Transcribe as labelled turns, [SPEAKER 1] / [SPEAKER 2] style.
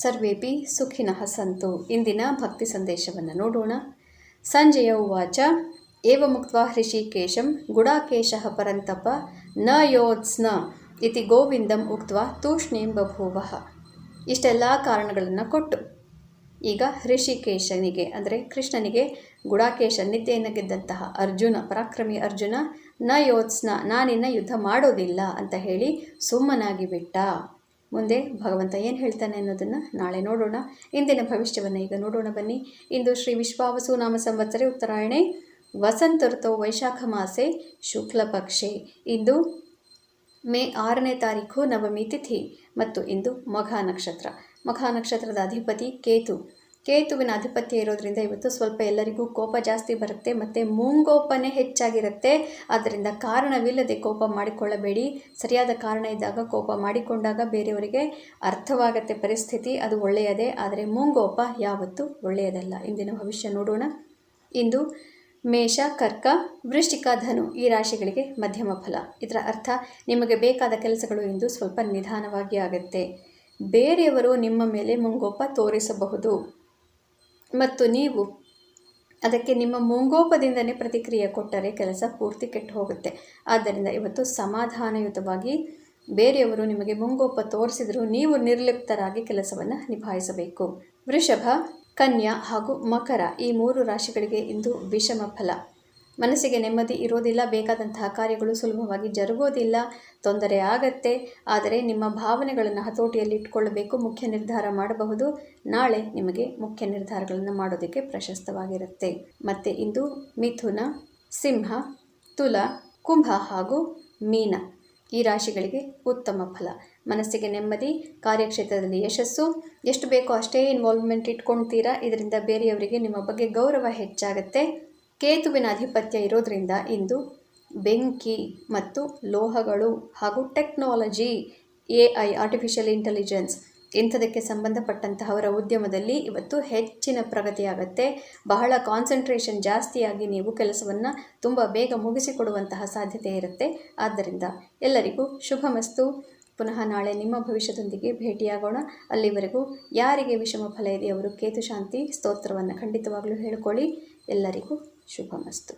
[SPEAKER 1] ಸರ್ವೇಪಿ ಸುಖಿನಃ ಸಂತು. ಇಂದಿನ ಭಕ್ತಿ ಸಂದೇಶವನ್ನು ನೋಡೋಣ. ಸಂಜೆಯ ಉವಾಚ. ಏವ ಮುಕ್ತ ಹೃಷಿಕೇಶಂ ಗುಡಾಕೇಶ ಪರಂತಪ ನ ಯೋತ್ಸ್ನ ಇತಿ ಗೋವಿಂದಂ ಉಕ್ತ ತೂಷ್ಣೀಂ ಬಭೂವ. ಇಷ್ಟೆಲ್ಲ ಕಾರಣಗಳನ್ನು ಕೊಟ್ಟು. ಈಗ ಹೃಷಿಕೇಶನಿಗೆ ಅಂದರೆ ಕೃಷ್ಣನಿಗೆ ಗುಡಾಕೇಶ ನಿದ್ದೆಯನ್ನು ಗೆದ್ದಂತಹ ಅರ್ಜುನ, ಪರಾಕ್ರಮಿ ಅರ್ಜುನ, ನ ಯೋತ್ಸ್ನ ನಾನಿನ್ನ ಯುದ್ಧ ಮಾಡೋದಿಲ್ಲ ಅಂತ ಹೇಳಿ ಸುಮ್ಮನಾಗಿ ಬಿಟ್ಟ. ಮುಂದೆ ಭಗವಂತ ಏನು ಹೇಳ್ತಾನೆ ಅನ್ನೋದನ್ನು ನಾಳೆ ನೋಡೋಣ. ಇಂದಿನ ಭವಿಷ್ಯವನ್ನು ಈಗ ನೋಡೋಣ ಬನ್ನಿ. ಇಂದು ಶ್ರೀ ವಿಶ್ವಾವಸು ನಾಮ ಸಂವತ್ಸರೆ ಉತ್ತರಾಯಣೆ. ವಸಂತ ಋತು ವೈಶಾಖ ಮಾಸೆ ಶುಕ್ಲ ಪಕ್ಷೆ. ಇಂದು ಮೇ ಆರನೇ ತಾರೀಕು ನವಮಿ ತಿಥಿ. ಮತ್ತು ಇಂದು ಮಘಾ ನಕ್ಷತ್ರ. ಮಘಾ ನಕ್ಷತ್ರದ ಅಧಿಪತಿ ಕೇತು. ಕೇತುವಿನ ಅಧಿಪತ್ಯ ಇರೋದ್ರಿಂದ ಇವತ್ತು ಸ್ವಲ್ಪ ಎಲ್ಲರಿಗೂ ಕೋಪ ಜಾಸ್ತಿ ಬರುತ್ತೆ ಮತ್ತು ಮುಂಗೋಪನೆ ಹೆಚ್ಚಾಗಿರುತ್ತೆ. ಆದ್ದರಿಂದ ಕಾರಣವಿಲ್ಲದೆ ಕೋಪ ಮಾಡಿಕೊಳ್ಳಬೇಡಿ. ಸರಿಯಾದ ಕಾರಣ ಇದ್ದಾಗ ಕೋಪ ಮಾಡಿಕೊಂಡಾಗ ಬೇರೆಯವರಿಗೆ ಅರ್ಥವಾಗತ್ತೆ ಪರಿಸ್ಥಿತಿ, ಅದು ಒಳ್ಳೆಯದೇ. ಆದರೆ ಮುಂಗೋಪ ಯಾವತ್ತೂ ಒಳ್ಳೆಯದಲ್ಲ. ಇಂದಿನ ಭವಿಷ್ಯ ನೋಡೋಣ. ಇಂದು ಮೇಷ, ಕರ್ಕ, ವೃಶ್ಚಿಕ, ಧನು ಈ ರಾಶಿಗಳಿಗೆ ಮಧ್ಯಮ ಫಲ. ಇದರ ಅರ್ಥ ನಿಮಗೆ ಬೇಕಾದ ಕೆಲಸಗಳು ಇಂದು ಸ್ವಲ್ಪ ನಿಧಾನವಾಗಿ ಆಗುತ್ತೆ. ಬೇರೆಯವರು ನಿಮ್ಮ ಮೇಲೆ ಮುಂಗೋಪ ತೋರಿಸಬಹುದು. ಮತ್ತು ನೀವು ಅದಕ್ಕೆ ನಿಮ್ಮ ಮುಂಗೋಪದಿಂದನೇ ಪ್ರತಿಕ್ರಿಯೆ ಕೊಟ್ಟರೆ ಕೆಲಸ ಪೂರ್ತಿ ಕೆಟ್ಟು ಹೋಗುತ್ತೆ. ಆದ್ದರಿಂದ ಇವತ್ತು ಸಮಾಧಾನಯುತವಾಗಿ ಬೇರೆಯವರು ನಿಮಗೆ ಮುಂಗೋಪ ತೋರಿಸಿದರೂ ನೀವು ನಿರ್ಲಿಪ್ತರಾಗಿ ಕೆಲಸವನ್ನು ನಿಭಾಯಿಸಬೇಕು. ವೃಷಭ, ಕನ್ಯಾ ಹಾಗೂ ಮಕರ ಈ ಮೂರು ರಾಶಿಗಳಿಗೆ ಇಂದು ವಿಷಮ ಫಲ. ಮನಸ್ಸಿಗೆ ನೆಮ್ಮದಿ ಇರೋದಿಲ್ಲ, ಬೇಕಾದಂತಹ ಕಾರ್ಯಗಳು ಸುಲಭವಾಗಿ ಜರುಗೋದಿಲ್ಲ, ತೊಂದರೆ ಆಗತ್ತೆ. ಆದರೆ ನಿಮ್ಮ ಭಾವನೆಗಳನ್ನು ಹತೋಟಿಯಲ್ಲಿ ಇಟ್ಕೊಳ್ಳಬೇಕು ಮುಖ್ಯ ನಿರ್ಧಾರ ಮಾಡಬಹುದು. ನಾಳೆ ನಿಮಗೆ ಮುಖ್ಯ ನಿರ್ಧಾರಗಳನ್ನು ಮಾಡೋದಕ್ಕೆ ಪ್ರಶಸ್ತವಾಗಿರುತ್ತೆ. ಮತ್ತು ಇಂದು ಮಿಥುನ, ಸಿಂಹ, ತುಲ, ಕುಂಭ ಹಾಗೂ ಮೀನ. ಈ ರಾಶಿಗಳಿಗೆ ಉತ್ತಮ ಫಲ. ಮನಸ್ಸಿಗೆ ನೆಮ್ಮದಿ, ಕಾರ್ಯಕ್ಷೇತ್ರದಲ್ಲಿ ಯಶಸ್ಸು. ಎಷ್ಟು ಬೇಕೋ ಅಷ್ಟೇ ಇನ್ವಾಲ್ವ್ಮೆಂಟ್ ಇಟ್ಕೊಳ್ತೀರಾ ಇದರಿಂದ ಬೇರೆಯವರಿಗೆ ನಿಮ್ಮ ಬಗ್ಗೆ ಗೌರವ ಹೆಚ್ಚಾಗುತ್ತೆ. ಕೇತುವಿನ ಅಧಿಪತ್ಯ ಇರೋದರಿಂದ ಇಂದು ಬೆಂಕಿ ಮತ್ತು ಲೋಹಗಳು ಹಾಗೂ technology A I artificial intelligence ಇಂಥದಕ್ಕೆ ಸಂಬಂಧಪಟ್ಟಂತಹವರ ಉದ್ಯಮದಲ್ಲಿ ಇವತ್ತು ಹೆಚ್ಚಿನ ಪ್ರಗತಿಯಾಗುತ್ತೆ. ಬಹಳ ಕಾನ್ಸಂಟ್ರೇಷನ್ ಜಾಸ್ತಿಯಾಗಿ ನೀವು ಕೆಲಸವನ್ನು ತುಂಬ ಬೇಗ ಮುಗಿಸಿಕೊಡುವಂತಹ ಸಾಧ್ಯತೆ ಇರುತ್ತೆ. ಆದ್ದರಿಂದ ಎಲ್ಲರಿಗೂ ಶುಭಮಸ್ತು. ಪುನಃ ನಾಳೆ ನಿಮ್ಮ ಭವಿಷ್ಯದೊಂದಿಗೆ ಭೇಟಿಯಾಗೋಣ. ಅಲ್ಲಿವರೆಗೂ ಯಾರಿಗೆ ವಿಷಮ ಫಲ ಇದೆ ಅವರು ಕೇತು ಶಾಂತಿ ಸ್ತೋತ್ರವನ್ನು ಖಂಡಿತವಾಗಲೂ ಹೇಳಿಕೊಳ್ಳಿ. ಎಲ್ಲರಿಗೂ शुभमस्तु।